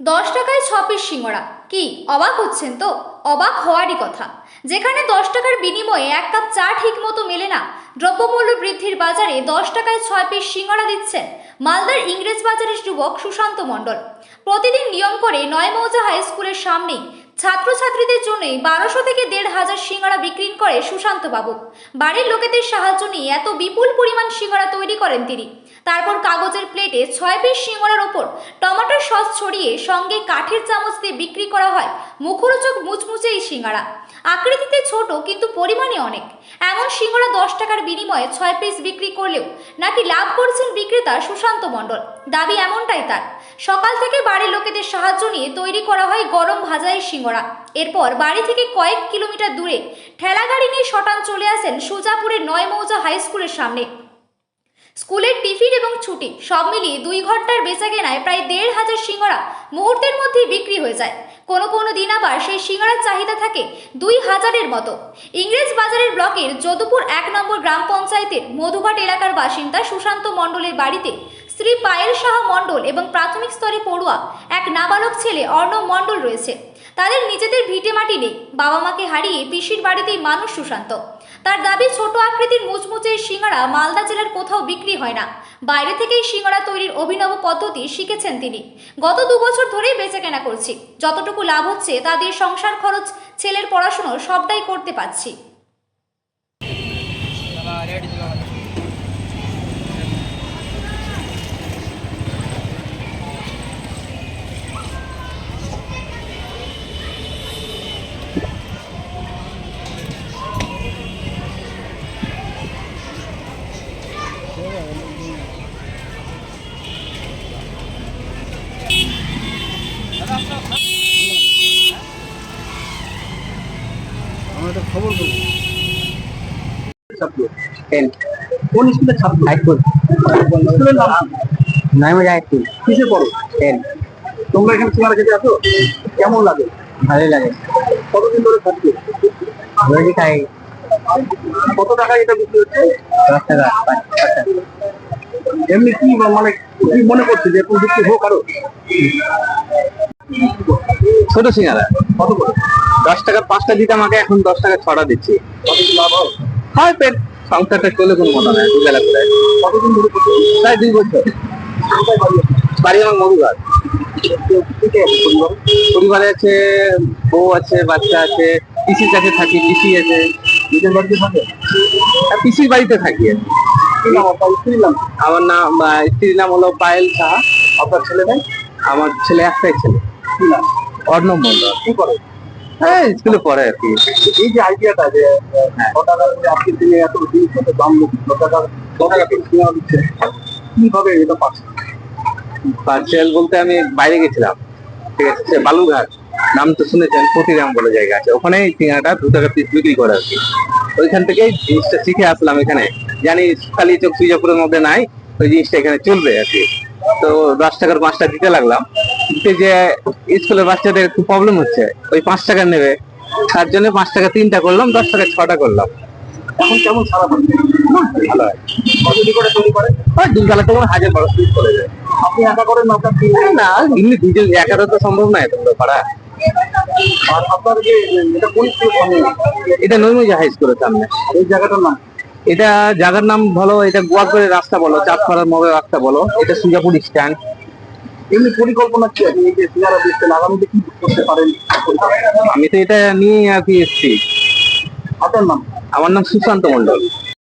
দশ টাকায় ছ পিস সিঙ্গড়া। কি, অবাক হচ্ছেন তো? অবাক হওয়ারই কথা। যেখানে দশ টাকার বিনিময়ে এক কাপ চা ঠিক মতো মেলে না, দ্রব্যমূল্য বৃদ্ধির বাজারে দশ টাকায় ছয় পিস সিঙ্গড়া দিচ্ছেন মালদার ইংরেজ বাজারের যুবক সুশান্ত মণ্ডল। প্রতিদিন নিয়ম করে নয় মৌজা হাই স্কুলের সামনেই ছাত্রছাত্রীদের জন্যই বারোশো থেকে দেড় হাজার সিঙ্গারা বিক্রি করে সুশান্ত বাবু বাড়ির লোকেদের সাহায্য নিয়ে এত বিপুল পরিমাণ সিঙ্গারা তৈরি করেন তিনি। তারপর কাগজের প্লেটে ছয় পিস সিঙ্গারার ওপর টমেটোর সস ছড়িয়ে সঙ্গে কাঠের চামচ দিয়ে বিক্রি করা হয়। মুখরোচক মুচমুচে এই সিঙ্গারা। আকৃতিতে ছোট কিন্তু পরিমাণে অনেক। এমন সিঙ্গারা দশ টাকার বিনিময়ে ছয় পিস বিক্রি করলেও নাকি লাভ করছেন বিক্রেতা সুশান্ত মণ্ডল। দাবি এমনটাই তার। সকাল থেকে বাড়ির লোকেদের সাহায্য নিয়ে তৈরি করা হয় গরম ভাজাই সিঙ্গড়া এরপর বাড়ি থেকে কয়েক কিলোমিটার দূরে ঠেলাগাড়ি নিয়ে শটান চলে আসেন সুজাপুরের নয় মৌজা হাই স্কুলের সামনে। স্কুলের টিফিন এবং ছুটি সব মিলিয়ে দুই ঘণ্টার বেচা কেনায় প্রায় দেড় হাজার সিঙ্গড়া মুহূর্তের মধ্যেই বিক্রি হয়ে যায়। কোনো কোনো দিন আবার সেই সিঙ্গড়ার চাহিদা থাকে দুই হাজারের মতো। ইংরেজ বাজারের ব্লকের যদুপুর এক নম্বর গ্রাম পঞ্চায়েতের মধুঘাট এলাকার বাসিন্দা সুশান্ত মণ্ডলের বাড়িতে শ্রী পায়েল সাহা মণ্ডল এবং প্রাথমিক স্তরে পড়ুয়া এক নাবালক ছেলে অর্ণব মণ্ডল রয়েছে। তাদের নিজেদের ভিটে মাটি নেই। বাবা মাকে হারিয়ে পিসির বাড়িতেই মানুষ সুশান্ত। তার দাবি, ছোট আকৃতির মুচমুচে সিঙ্গারা মালদা জেলার কোথাও বিক্রি হয় না। বাইরে থেকেই সিঙ্গারা তৈরির অভিনব পদ্ধতি শিখেছেন তিনি। গত দু বছর ধরেই বেচাকেনা করছি। যতটুকু লাভ হচ্ছে তা দিয়ে সংসার খরচ, ছেলের পড়াশুনো সবটাই করতে পারছি। আমার একটা খবর বলুন কোন? স্কুলের ছাত্র? হাইস্কুল। স্কুলের নাম? নয়মা হাইস্কুল কিসে পড়ো? টেন তোমরা এখানে সিঙ্গারা খেতে আসো কেমন লাগে? ভালোই লাগে। কতদিন ধরে খাচ্ছো রোজই খাই কত টাকা এটা বিক্রি হচ্ছে? দশ টাকা। এমনি কি মানে কি মনে করছে যে এখন বিক্রি হোক আরও? ছোট সিঙ্গারা। কত করে? দশ টাকার পাঁচটা দিতে আমাকে এখন দশ টাকা ছটা দিচ্ছি। কত কি লাভ হয় হয় পেট। সংসারটা চলে কোনো মতো নয় দুবেলা করে। কতদিন ধরে প্রায় দুই বছর। বাড়ি আমার মধুঘাট পরিবারে? আছে বউ আছে বাচ্চা আছে পিসির কাছে থাকি পিসি আছে। নিজের বাড়িতে থাকে? পিসির বাড়িতে থাকি আমার নাম স্ত্রীর নাম হলো পায়েল সাহা। আপনার ছেলে নেই আমার ছেলে একটাই ছেলে। অর্ণব মন্ডল কি করে? হ্যাঁ স্কুলে পড়ে আর কি। এই যে আইডিয়াটা যে করে আজকের দিনে এত দাম টাকা করে সিনেমা দিচ্ছে কীভাবে এটা পার্সেল বলতে আমি বাইরে গেছিলাম। ঠিক আছে বালুঘাট নাম তো শুনেছেন প্রতিরাম বলে জায়গা আছে। ওখানে সিঙ্গাটা দু টাকা পিস বিক্রি করে আর কি। ওইখান থেকেই জিনিসটা শিখে আসলাম এখানে। জানি খালি চোখ সুইজাপুরের মধ্যে নাই ওই জিনিসটা এখানে চলবে আর কি। তো দশ টাকার পাঁচটা দিতে লাগলাম। দিতে যে স্কুলের বাচ্চাদের একটু প্রবলেম হচ্ছে। ওই পাঁচ টাকা নেবে। তার জন্য পাঁচ টাকা তিনটা করলাম, দশ টাকা ছটা করলাম। এখন কেমন সারা ভালো করে করে। করে এটা নৈমুজা নাম? জায়গার নাম বলো, এটা গোয়ালপাড়ের রাস্তা বলো, চাঁদপাড়ার মোড়ের রাস্তা বলো, এটা সুজাপুর স্ট্যান্ড এমনি পরিকল্পনা কি? আছে এই যে সিঙ্গারা বেচছেন আগামীতে কি করতে পারেন? আমি তো এটা নিয়ে আর কি এসেছি। আপনার নাম? আমার নাম সুশান্ত মন্ডল